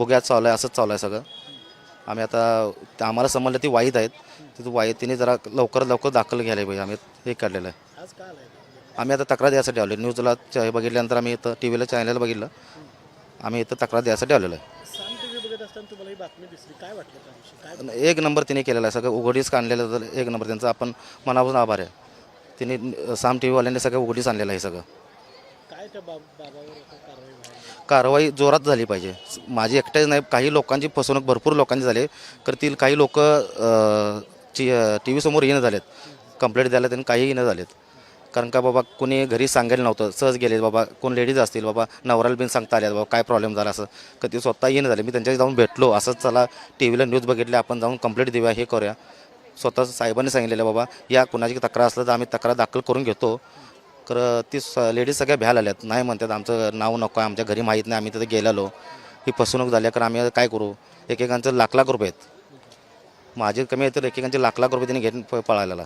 बुग्यात चालू आहे असंच चालू आहे सगळं. आम्ही आता ते आम्हाला समजलं ती वाईट आहेत. तिथं वाईट तिने जरा लवकर लवकर दाखल घ्यायला पाहिजे. आम्ही हे काढलेलं आहे. आज का आलाय आम्ही आता तक्रार द्यायसाठी आलो न्यूजला च- बघितल्यानंतर आम्ही इथं टी व्हीला चॅनलला बघितलं. आम्ही इथं तक्रार द्यायसाठी आलेलो आहे. साम टी व्ही बघत असताना तुम्हाला ही बातमी दिसली. काय वाटलं त्याविषयी? काय एक नंबर तिने केलेला आहे. सगळं उघडीस आणलेलं तर एक नंबर. त्यांचा आपण मनापासून आभार आहे. तिने साम टी व्हीवाल्यांनी सगळं उघडीस आणलेलं आहे सगळं काय त्या बाब बाबावर आता कारवाई जोरात झाली पाहिजे. माझी एकट्याच नाही काही लोकांची फसवणूक भरपूर लोकांची झाली. करतील काही लोक टी व्ही समोर येणं झालेत. कंप्लेंट द्यायला त्यांनी काही येणं झालेत. कारण का बाबा कोणी घरी सांगायला नव्हतं. सहज गेले बाबा कोण लेडीज असतील बाबा नवऱ्याला बिन सांगता आल्या बाबा काय प्रॉब्लेम झाला असं. कधी स्वतः येणं झाले. मी त्यांच्याशी जाऊन भेटलो. असंच चला टी व्हीला न्यूज बघितले आपण जाऊन कंप्लेंट देऊया हे करूया. स्वतः साहेबांनी सांगितलेलं बाबा या कुणाची तक्रार असलं तर आम्ही तक्रार दाखल करून घेतो. तर ती लेडीज सगळ्या भ्याल आल्यात नाही म्हणतात आमचं नाव नको आहे आमच्या घरी माहीत नाही आम्ही तिथे गेलेलो. ही फसवणूक झाली कारण आम्ही आता काय करू? एकेकांचं लाख लाख रुपये आहेत. माझे कमी आहेत तर एकेकांचे लाख लाख रुपये त्यांनी घेऊन प- पळालेला.